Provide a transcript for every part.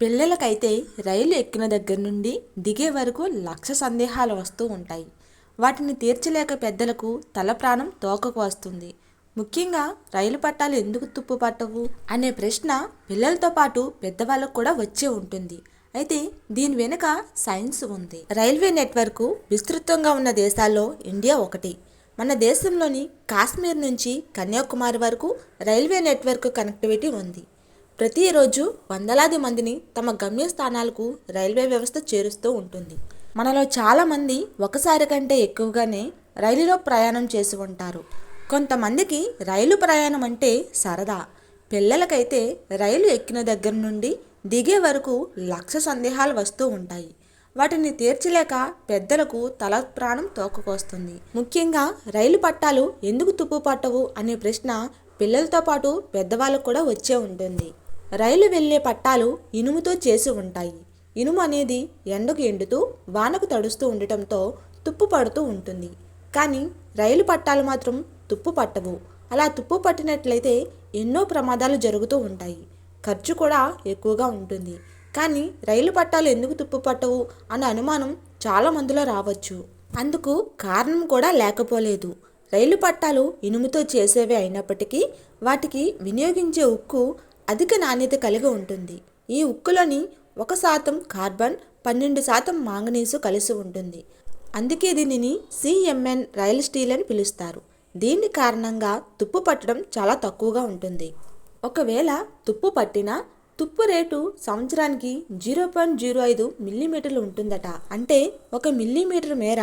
పిల్లలకైతే రైలు ఎక్కిన దగ్గర నుండి దిగే వరకు లక్ష సందేహాలు వస్తూ ఉంటాయి. వాటిని తీర్చలేక పెద్దలకు తల ప్రాణం తోకకు వస్తుంది. ముఖ్యంగా రైలు పట్టాలు ఎందుకు తుప్పు పట్టవు? అనే ప్రశ్న పిల్లలతో పాటు పెద్దవాళ్ళకు కూడా వచ్చే ఉంటుంది. అయితే దీని వెనుక సైన్స్ ఉంది. రైల్వే నెట్వర్క్ విస్తృతంగా ఉన్న దేశాల్లో ఇండియా ఒకటి. మన దేశంలోని కాశ్మీర్ నుంచి కన్యాకుమారి వరకు రైల్వే నెట్వర్క్ కనెక్టివిటీ ఉంది. ప్రతిరోజు వందలాది మందిని తమ గమ్యస్థానాలకు రైల్వే వ్యవస్థ చేరుస్తూ ఉంటుంది. మనలో చాలామంది ఒకసారి కంటే ఎక్కువగానే రైలులో ప్రయాణం చేసి ఉంటారు. కొంతమందికి రైలు ప్రయాణం అంటే సరదా. పిల్లలకైతే రైలు ఎక్కిన దగ్గర నుండి దిగే వరకు లక్ష సందేహాలు వస్తూ ఉంటాయి. వాటిని తీర్చలేక పెద్దలకు తల ప్రాణం తోకకొస్తుంది. ముఖ్యంగా రైలు పట్టాలు ఎందుకు తుప్పు పట్టవు అనే ప్రశ్న పిల్లలతో పాటు పెద్దవాళ్ళకు కూడా వచ్చే ఉంటుంది. రైలు వెళ్ళే పట్టాలు ఇనుముతో చేసి ఉంటాయి. ఇనుము అనేది ఎండకు ఎండుతూ వానకు తడుస్తూ ఉండటంతో తుప్పు పడుతూ ఉంటుంది. కానీ రైలు పట్టాలు మాత్రం తుప్పు పట్టవు. అలా తుప్పు పట్టినట్లయితే ఎన్నో ప్రమాదాలు జరుగుతూ ఉంటాయి. ఖర్చు కూడా ఎక్కువగా ఉంటుంది. కానీ రైలు పట్టాలు ఎందుకు తుప్పు పట్టవు అన్న అనుమానం చాలా మందిలో రావచ్చు. అందుకు కారణం కూడా లేకపోలేదు. రైలు పట్టాలు ఇనుముతో చేసేవే అయినప్పటికీ వాటికి వినియోగించే ఉక్కు అధిక నాణ్యత కలిగి ఉంటుంది. ఈ ఉక్కులోని ఒక శాతం కార్బన్ పన్నెండు శాతం మాంగనీసు కలిసి ఉంటుంది. అందుకే దీనిని సిఎంఎన్ రైల్ స్టీల్ అని పిలుస్తారు. దీని కారణంగా తుప్పు పట్టడం చాలా తక్కువగా ఉంటుంది. ఒకవేళ తుప్పు పట్టినా తుప్పు రేటు సంవత్సరానికి జీరో పాయింట్ జీరో ఐదు మిల్లీమీటర్లు ఉంటుందట. అంటే ఒక మిల్లీమీటర్ మేర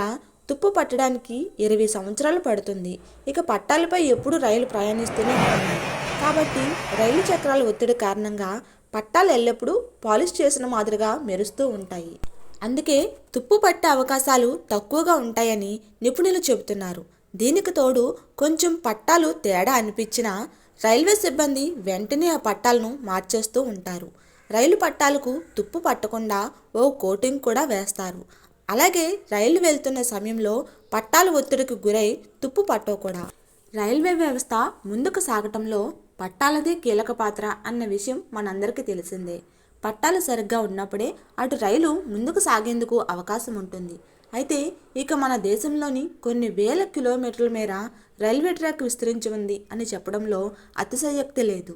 తుప్పు పట్టడానికి ఇరవై సంవత్సరాలు పడుతుంది. ఇక పట్టాలపై ఎప్పుడు రైలు ప్రయాణిస్తూనే ఉంటుంది కాబట్టి రైలు చక్రాల ఒత్తిడి కారణంగా పట్టాలు ఎల్లప్పుడూ పాలిష్ చేసిన మాదిరిగా మెరుస్తూ ఉంటాయి. అందుకే తుప్పు పట్టే అవకాశాలు తక్కువగా ఉంటాయని నిపుణులు చెబుతున్నారు. దీనికి తోడు కొంచెం పట్టాలు తేడా అనిపించినా రైల్వే సిబ్బంది వెంటనే ఆ పట్టాలను మార్చేస్తూ ఉంటారు. రైలు పట్టాలకు తుప్పు పట్టకుండా ఓ కోటింగ్ కూడా వేస్తారు. అలాగే రైలు వెళ్తున్న సమయంలో పట్టాల ఒత్తిడికి గురై తుప్పు పట్టకూడదు కూడా. రైల్వే వ్యవస్థ ముందుకు సాగటంలో పట్టాలదే కీలక పాత్ర అన్న విషయం మనందరికీ తెలిసిందే. పట్టాలు సరిగ్గా ఉన్నప్పుడే అటు రైలు ముందుకు సాగేందుకు అవకాశం ఉంటుంది. అయితే ఇక మన దేశంలోని కొన్ని వేల కిలోమీటర్ల మేర రైల్వే ట్రాక్ విస్తరించి ఉంది అని చెప్పడంలో అతిశయోక్తి లేదు.